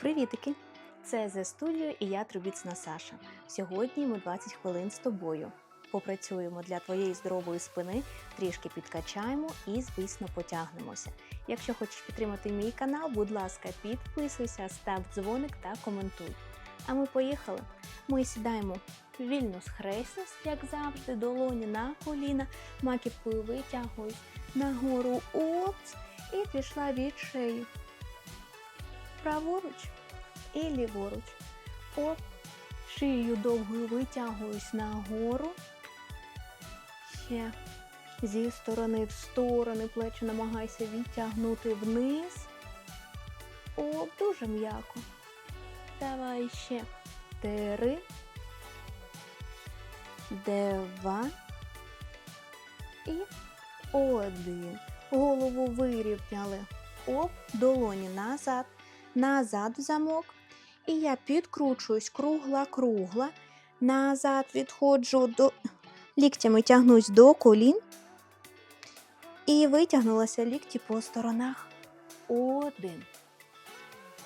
Привітики! Це The Studio і я Трубіцна Саша. Сьогодні ми 20 хвилин з тобою. Попрацюємо для твоєї здорової спини, трішки підкачаємо і, звісно, потягнемося. Якщо хочеш підтримати мій канал, будь ласка, підписуйся, став дзвоник та коментуй. А ми поїхали. Ми сідаємо вільно схресність, як завжди, долоні на коліна, маківкою витягуюсь нагору опс і пішла від шиї. Праворуч і ліворуч. Оп, шиєю довгою витягуюсь нагору. Ще зі сторони в сторони плечі намагайся відтягнути вниз. Оп, дуже м'яко. Давай ще. Три. Два. І один. Голову вирівняли. Оп, долоні назад, назад в замок. І я підкручуюсь кругла-кругла. Назад відходжу до ліктями тягнусь до колін. І витягнулася лікті по сторонах. Один.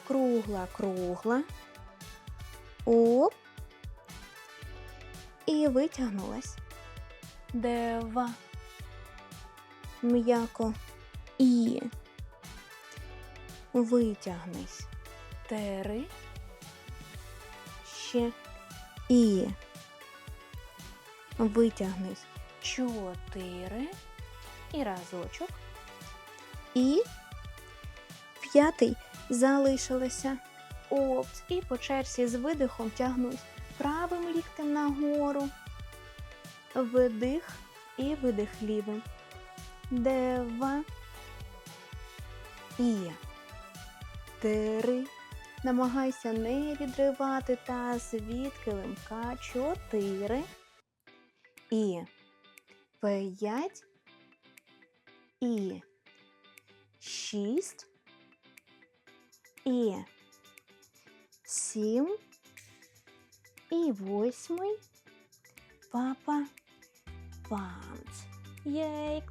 Кругла-кругла. Оп. І витягнулась. Два. М'яко. І. Витягнись. Три. Ще. І. Витягнись. Чотири. І разочок. І п'ятий залишилося. Опс. І по черзі з видихом тягнусь правим ліктем нагору. Видих і видих лівим. Два. І три. Намагайся не відривати таз від килимка. Чотири. І п'ять. І шість. І сім. І восьмий. Папа. Панц. Єйк.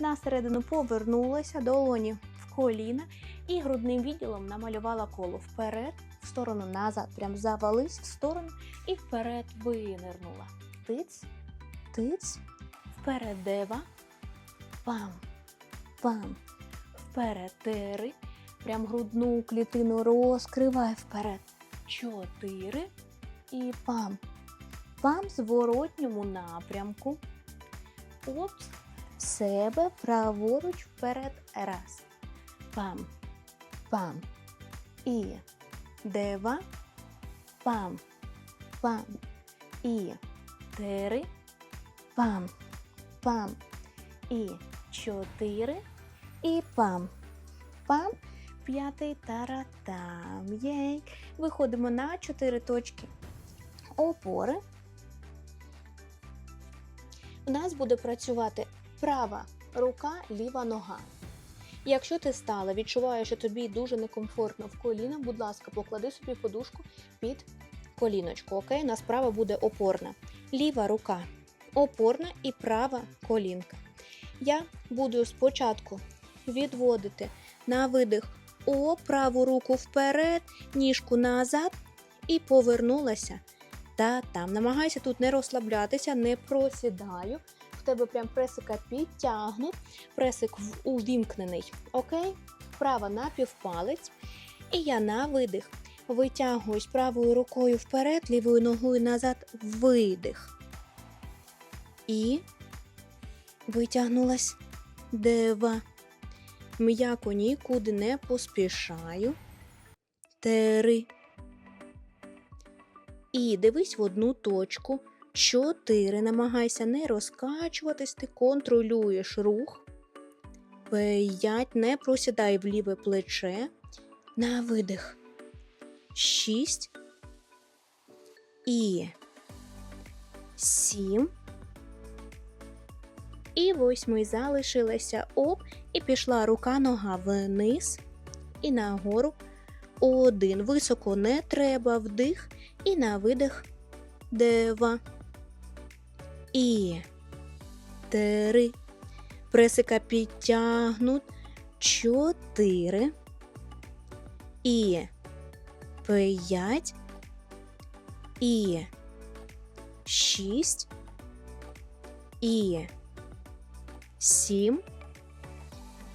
На середину повернулася, долоні в коліна і грудним відділом намалювала коло вперед, в сторону назад. Прям завались в сторону і вперед винирнула. Тиць, тиць, вперед дева, пам, пам, вперед тери. Прям грудну клітину розкривай вперед. Чотири і пам. Пам зворотньому напрямку. Опс себе праворуч вперед раз. Пам, пам. І дева. Пам, пам. І три. Пам, пам. І чотири. І пам. Пам. П'ятий таратам. Єй. Виходимо на чотири точки опори. У нас буде працювати права рука, ліва нога. Якщо ти стала, відчуваєш, що тобі дуже некомфортно в колінах, будь ласка, поклади собі подушку під коліночку. Окей, у нас буде опорна. Ліва рука опорна і права колінка. Я буду спочатку відводити на видих о праву руку вперед, ніжку назад і повернулася. Та там. Намагайся тут не розслаблятися, не просідаю тебе прям пресика підтягнут, пресик увімкнений. Окей? Права на півпалець. І я на видих. Витягуюсь правою рукою вперед, лівою ногою назад, видих. І витягнулась дева. М'яко нікуди не поспішаю. Три. І дивись в одну точку. Чотири. Намагайся не розкачуватись, ти контролюєш рух. П'ять. Не просідай в ліве плече. На видих. Шість. І сім. І восьмий залишилася оп. І пішла рука нога вниз. І нагору. Один. Високо не треба вдих. І на видих. Дева і три. Пресика підтягнут. Чотири. І п'ять і шість і сім.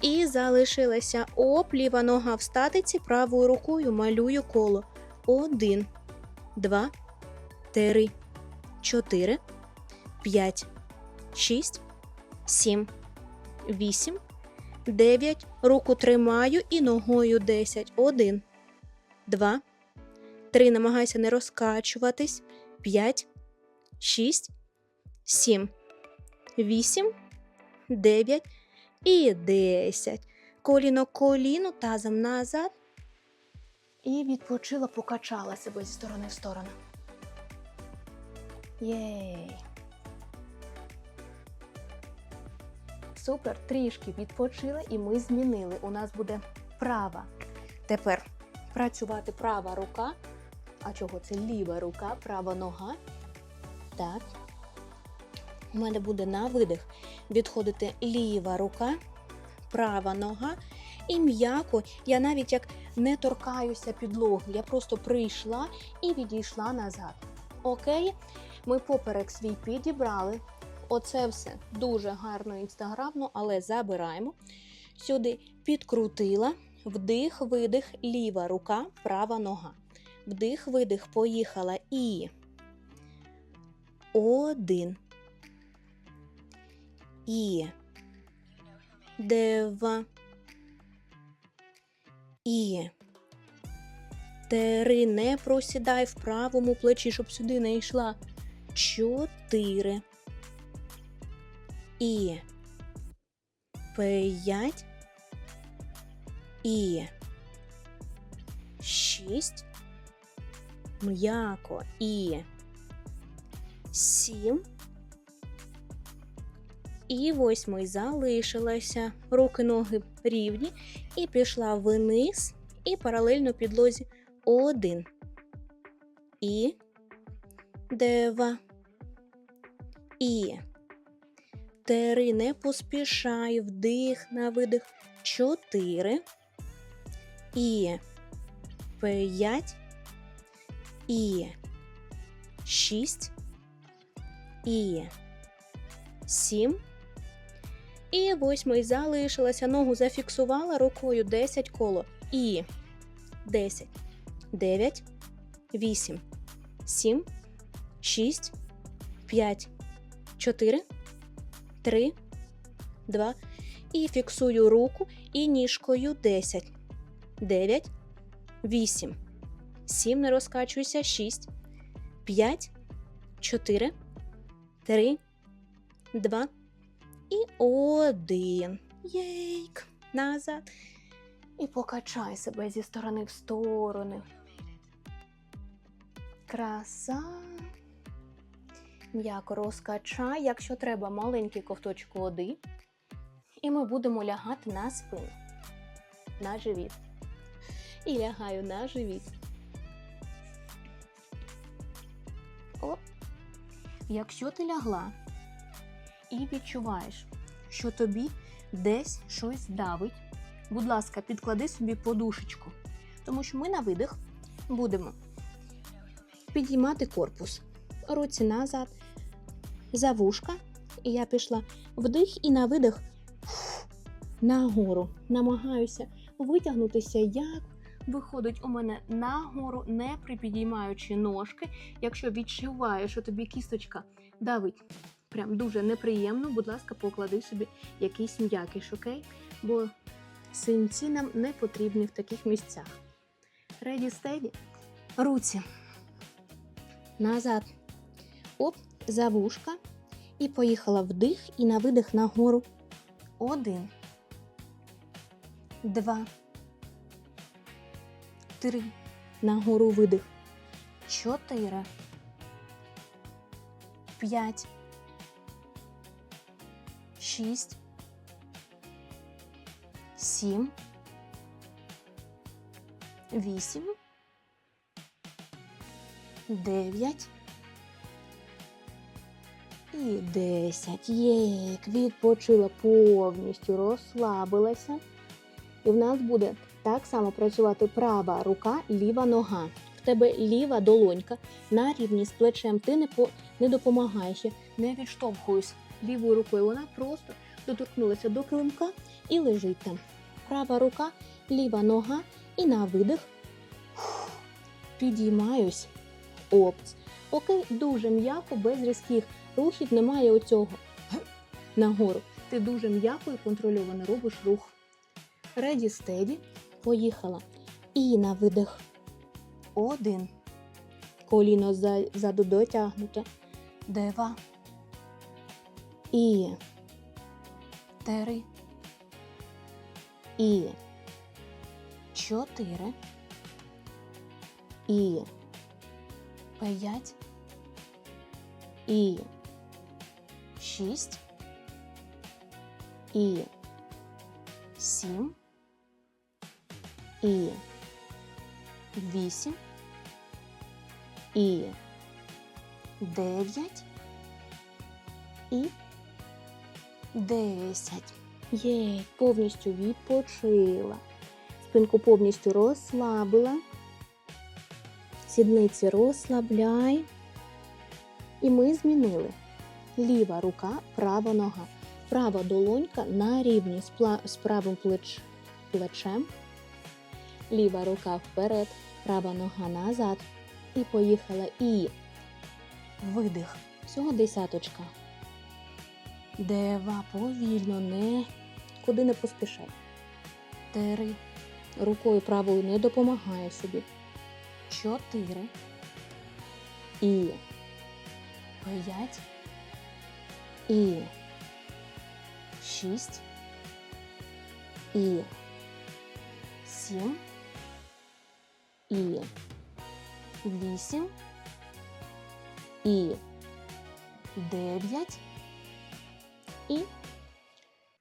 І залишилася оп, ліва нога в статиці, правою рукою малюю коло. Один, два, три, чотири, п'ять, шість, сім, вісім, дев'ять. Руку тримаю і ногою десять. Один, два, три. Намагайся не розкачуватись. П'ять, шість, сім, вісім, дев'ять. І 10. Коліно коліно, тазом назад. І відпочила, покачала себе зі сторони в сторону. Єй. Супер, трішки відпочила, і ми змінили. У нас буде права. Тепер працювати права рука. А чого це ліва рука, права нога. Так. У мене буде на видих відходити ліва рука, права нога. І м'яко я навіть як не торкаюся підлоги. Я просто прийшла і відійшла назад. Окей, ми поперек свій підібрали. Оце все дуже гарно інстаграмно, але забираємо. Сюди підкрутила. Вдих, видих, ліва рука, права нога. Вдих, видих, поїхала і один і два і три. Не просідай в правому плечі, щоб сюди не йшла. Чотири. І п'ять. І шість. М'яко. І сім. І восьмий залишилася. Руки ноги рівні. І пішла вниз. І паралельно підлозі один. І два. І три. Не поспішай. Вдих на видих. Чотири. І п'ять. І шість. І сім. І восьмий залишилася. Ногу зафіксувала рукою 10 коло. І 10, 9, 8, 7, 6, 5, 4, 3, 2. І фіксую руку і ніжкою 10, 9, 8, 7. Не розкачуйся. 6, 5, 4, 3, 2 і один. Єйк. Назад. І покачай себе зі сторони в сторони. Краса. М'яко розкачай, якщо треба, маленький ковточок води. І ми будемо лягати на спину. На живіт. І лягаю на живіт. О. Якщо ти лягла і відчуваєш, що тобі десь щось давить, будь ласка, підклади собі подушечку, тому що ми на видих будемо підіймати корпус, руці назад, за вушка, і я пішла вдих і на видих нагору. Намагаюся витягнутися, як виходить у мене нагору, не припідіймаючи ножки. Якщо відчуваєш, що тобі кісточка давить прям дуже неприємно, будь ласка, поклади собі якийсь м'якіш, окей? Бо синці нам не потрібні в таких місцях. Ready, steady. Руці. Назад. Оп, за вушка. І поїхала вдих і на видих нагору. Один. Два. Три. Нагору видих. Чотири. П'ять. Шість. Сім. Вісім. Дев'ять. І десять. Єк, відпочила повністю, розслабилася. І в нас буде Так само працювати права рука, ліва нога. В тебе ліва долонька на рівні з плечем. Ти не по не допомагаєш, не відштовхуюсь лівою рукою. Вона просто доторкнулася до килимка і лежить там. Права рука, ліва нога і на видих. Підіймаюсь. Опц. Окей, дуже м'яко, без різких рухів, немає оцього нагору. Ти дуже м'яко і контрольовано робиш рух. Реді стеді. Поїхала. І на видих. Один. Коліно ззаду дотягнуте. Два. І. Три. І. Чотири. І. П'ять. І. Шість. І. Сім. І. Вісім. І. Дев'ять. І. Десять. Є, повністю відпочила. Спинку повністю розслабила. Сідниці розслабляй. І ми змінили. Ліва рука, права нога. Права долонька на рівні з, правим плеч... плечем. Ліва рука вперед, права нога назад. І поїхала. І видих. Всього десяточка. Дева повільно, не куди не поспішай. Три. Рукою правою не допомагає собі. Чотири. І. П'ять. І. Шість. І. Сім. І. Вісім. І. Дев'ять. І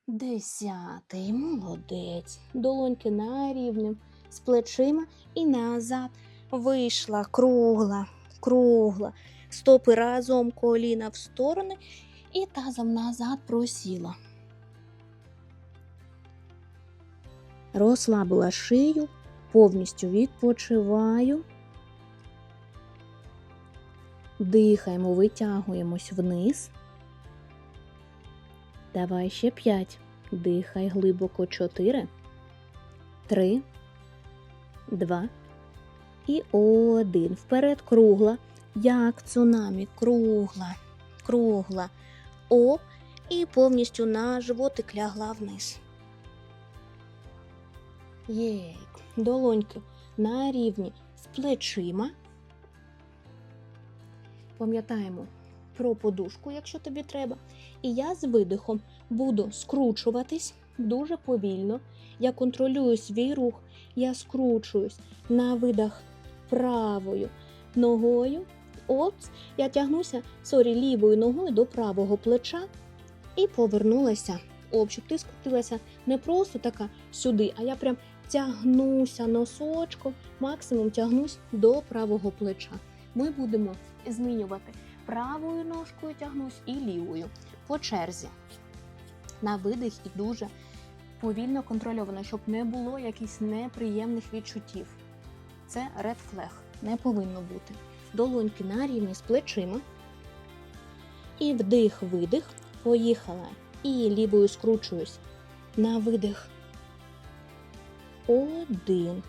десятий. Молодець. Долоньки на рівні з плечима і назад. Вийшла кругла, кругла. Стопи разом коліна в сторони і тазом назад просіла. Розслабила шию, повністю відпочиваю. Дихаємо, витягуємось вниз. Давай ще п'ять. Дихай глибоко чотири, три, два і один. Вперед кругла. Як цунамі. Кругла, кругла. О, і повністю на животик лягла вниз. Єй, долоньки на рівні з плечима. Пам'ятаємо про подушку, якщо тобі треба. І я з видихом буду скручуватись дуже повільно. Я контролюю свій рух, я скручуюсь на видах правою ногою. Опс, я тягнуся сорі, лівою ногою до правого плеча і повернулася. Оп, ти скрутилася не просто така сюди, а я прям тягнуся носочком, максимум тягнусь до правого плеча. Ми будемо змінювати правою ножкою тягнусь і лівою по черзі. На видих і дуже повільно контрольовано, щоб не було якихось неприємних відчуттів. Це red flag, не повинно бути. Долоньки на рівні з плечима. І вдих-видих. Поїхала. І лівою скручуюсь. На видих. Один.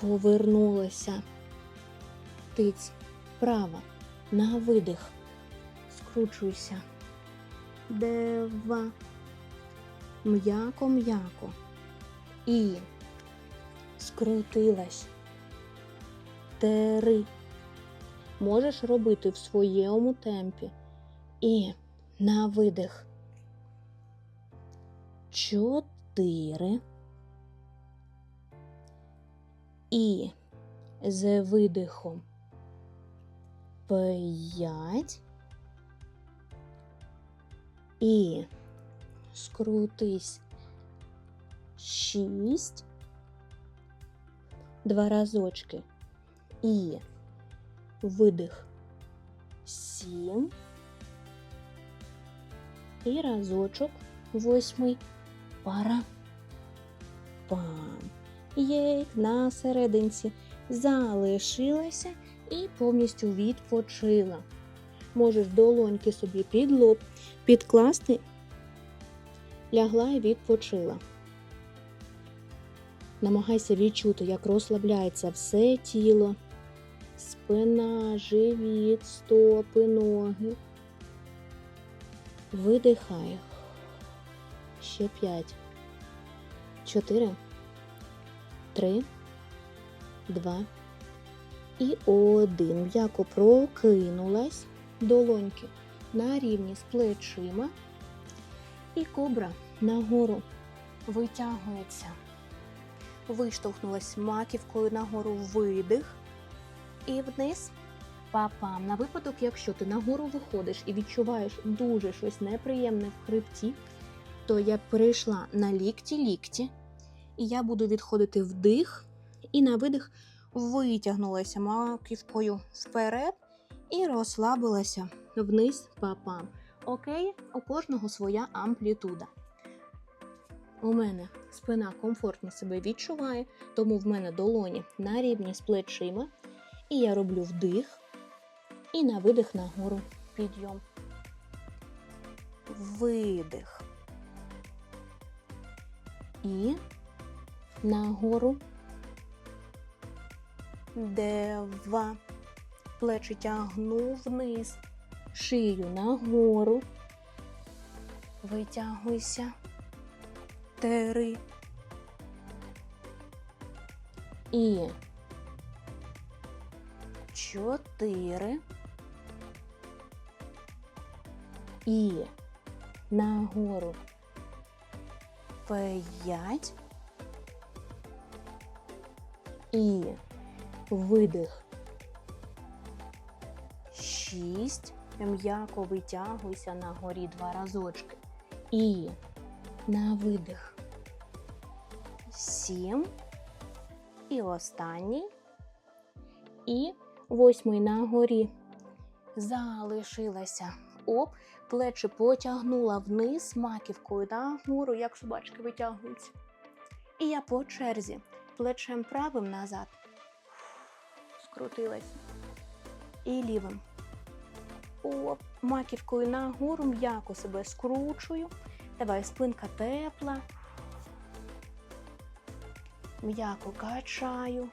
Повернулася. Тиць. Права. На видих. Скручуйся. Дева. М'яко-м'яко. І скрутилась. Три. Можеш робити в своєму темпі. І на видих. Чотири. І з видихом. П'ять. І скрутись. Шість. Два разочки. І видих. Сім. І разочок. Восьмий. Пара. пам. Єй, на серединці залишилася і повністю відпочила. Можеш долоньки собі під лоб підкласти, лягла і відпочила. Намагайся відчути, як розслабляється все тіло, спина, живіт, стопи, ноги. Видихай. Ще п'ять. Чотири. Три. Два. І один. М'яко прокинулась. Долоньки на рівні з плечима. І кобра нагору витягується. Виштовхнулась маківкою нагору видих. І вниз папам. На випадок, якщо ти нагору виходиш і відчуваєш дуже щось неприємне в хребті, то я перейшла на лікті-лікті, і я буду відходити вдих, і на видих витягнулася маківкою вперед і розслабилася вниз папам. Окей, у кожного своя амплітуда. У мене спина комфортно себе відчуває, тому в мене долоні на рівні з плечима. І я роблю вдих і на видих нагору підйом. Видих. І нагору. Дева. Плечі тягну вниз. Шию нагору. Витягуйся. Три. І чотири. І нагору. П'ять. І видих. Шість. М'яко витягуйся на горі два разочки. І на видих. Сім. І останній. І восьмий на горі. Залишилася. Оп, плечі потягнула вниз маківкою нагору, як собачки витягуються. І я по черзі плечем правим назад. Скрутилася. І лівим. Оп, маківкою нагору м'яко себе скручую. Давай спинка тепла. М'яко качаю.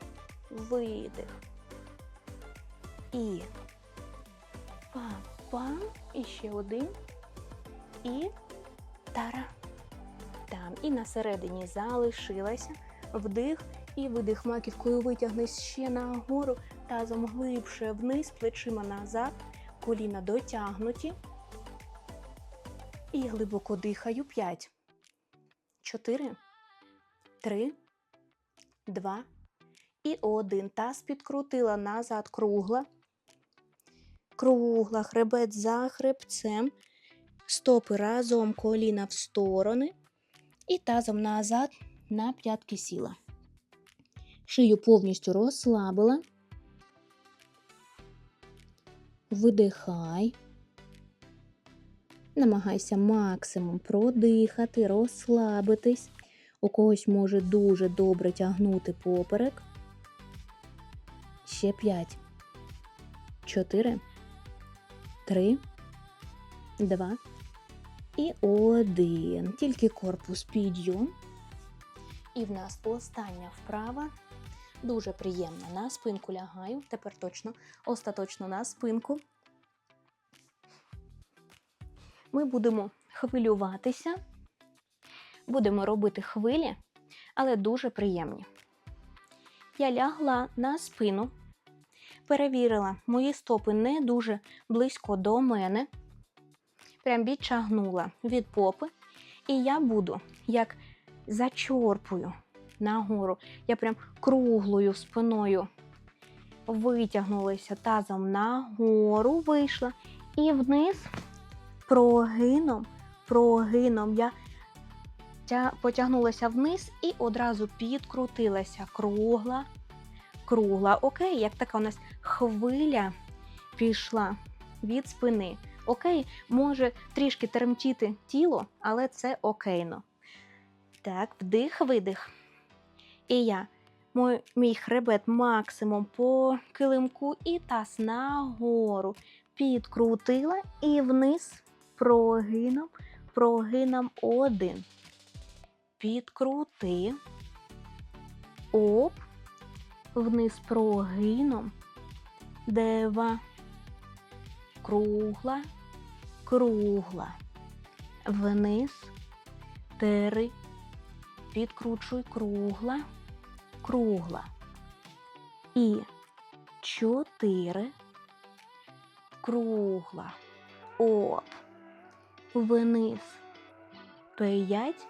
Видих. І пам-пам. І ще один. І тара. Там. І на середині залишилася. Вдих і видих маківкою витягнись ще нагору, тазом глибше вниз, плечима назад, коліна дотягнуті. І глибоко дихаю. П'ять. Чотири. Три. Два. І один. Таз підкрутила назад кругла. Кругла, хребет за хребцем. Стопи разом коліна в сторони. І тазом назад на п'ятки сіла. Шию повністю розслабила. Видихай. Намагайся максимум продихати, розслабитись. У когось може дуже добре тягнути поперек. Ще п'ять. Чотири. Три. Два. І один. Тільки корпус підйом. І в нас остання вправа. Дуже приємна. На спинку лягаю. Тепер точно, остаточно на спинку. Ми будемо хвилюватися, будемо робити хвилі, але дуже приємні. Я лягла на спину, перевірила, мої стопи не дуже близько до мене. Прям відчагнула від попи. І я буду як зачорпую нагору. Я прям круглою спиною витягнулася тазом нагору, вийшла. І вниз прогином, прогином я потягнулася вниз і одразу підкрутилася. Кругла, кругла. Окей, як така у нас хвиля пішла від спини. Окей, може трішки тремтіти тіло, але це окейно. Так, вдих, видих. І я мой, мій хребет максимум по килимку і таз нагору підкрутила і вниз прогином, прогином один. Підкрути. Оп. Вниз прогином. Дева. Кругла. Кругла. Вниз. Тери. Підкручуй кругла. Кругла. І чотири. Кругла. Оп. Вниз. П'ять.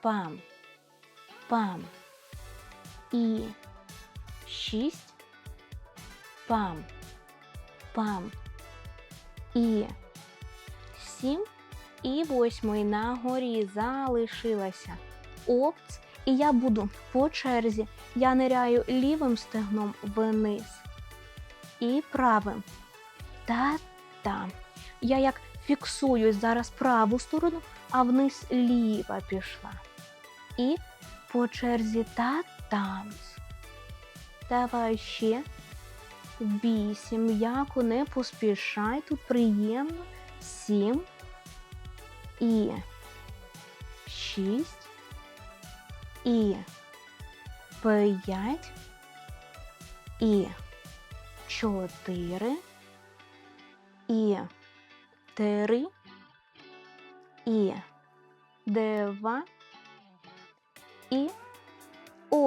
Пам. Пам. І шість. Пам. Пам. І сім. І восьмий на горі залишилася. Опц. І я буду по черзі. Я ниряю лівим стегном вниз. І правим. Та-та. Я як фіксуюсь зараз праву сторону, а вниз ліва пішла. І по черзі та-тамс. Давай ще. Вісім. М'яко не поспішай. Тут приємно. Сім. І шість. І п'ять. І чотири. І три. І два. І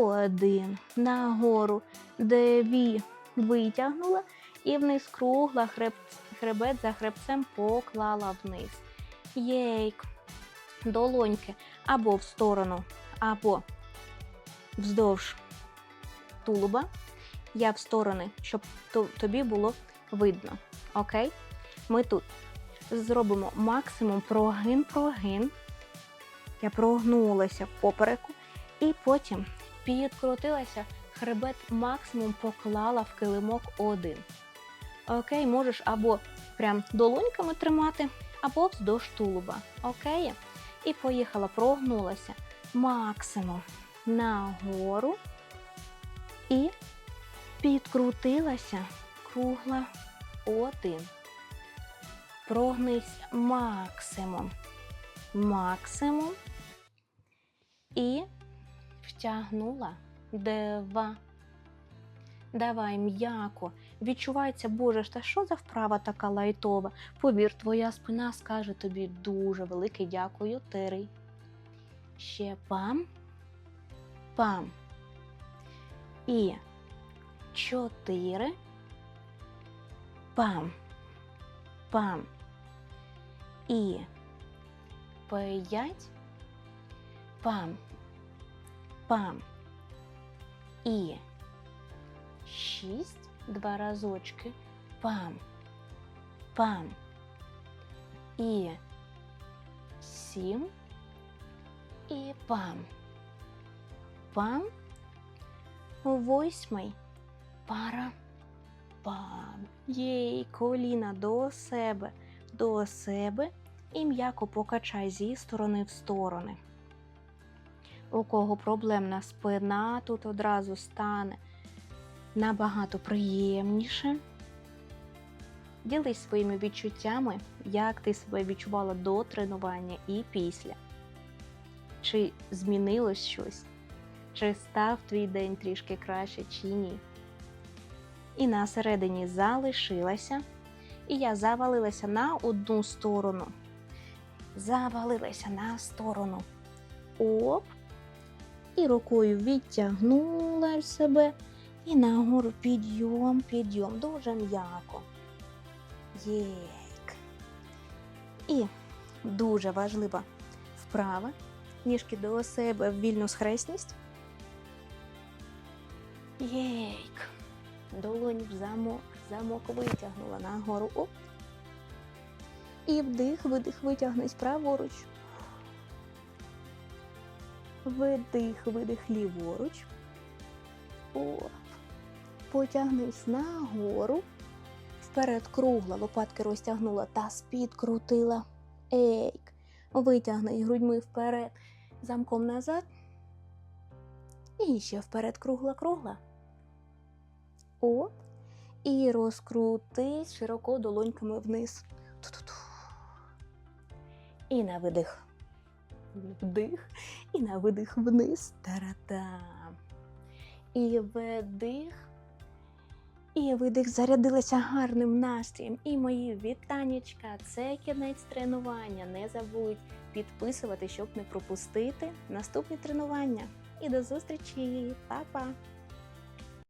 один. Нагору деві витягнула і вниз кругла хреб, хребет за хребцем поклала вниз. Єйк. Долоньки або в сторону, або вздовж тулуба. Я в сторони, щоб тобі було видно. Окей? Ми тут зробимо максимум прогин-прогин. Я прогнулася попереку. І потім підкрутилася, хребет максимум поклала в килимок один. Окей, можеш або прям долоньками тримати, або вздовж тулуба. Окей? І поїхала, прогнулася максимум нагору і підкрутилася кругла один. Прогнись максимум. Максимум. І втягнула два. Давай м'яко. Відчувається, Боже, та що за вправа така лайтова? Повір, твоя спина скаже тобі дуже велике дякую, Тери. Ще пам. Пам. І чотири. Пам. Пам. І п'ять. Пам. Пам. І шість. Два разочки. Пам. Пам. І сім. І пам. Пам. Восьмий. Пара. Пам. Єй, коліна до себе, до себе і м'яко покачай зі сторони в сторони. У кого проблемна спина, тут одразу стане набагато приємніше. Ділись своїми відчуттями, як ти себе відчувала до тренування і після. Чи змінилось щось? Чи став твій день трішки краще, чи ні? І на середині залишилася, і я завалилася на одну сторону. Завалилася на сторону. Оп. І рукою відтягнула себе. І нагору підйом, підйом. Дуже м'яко. Єйк. І дуже важлива вправа. Ніжки до себе в вільну схресність. Єйк. Долонь в замок, замок витягнула нагору. Оп. І вдих, видих, витягнись праворуч. Видих, видих ліворуч. Оп. Потягнись нагору. Вперед кругла, лопатки розтягнула, таз підкрутила. Ейк. Витягни грудьми вперед, замком назад. І ще вперед кругла-кругла. От. І розкрутись широко долоньками вниз. Ту-ту-ту. І на видих. Вдих. І на видих вниз. Та-ра-там. І вдих. І видих зарядилася гарним настроєм. І мої вітанічка. Це кінець тренування. Не забудь підписувати, щоб не пропустити наступні тренування. І до зустрічі, Па-па!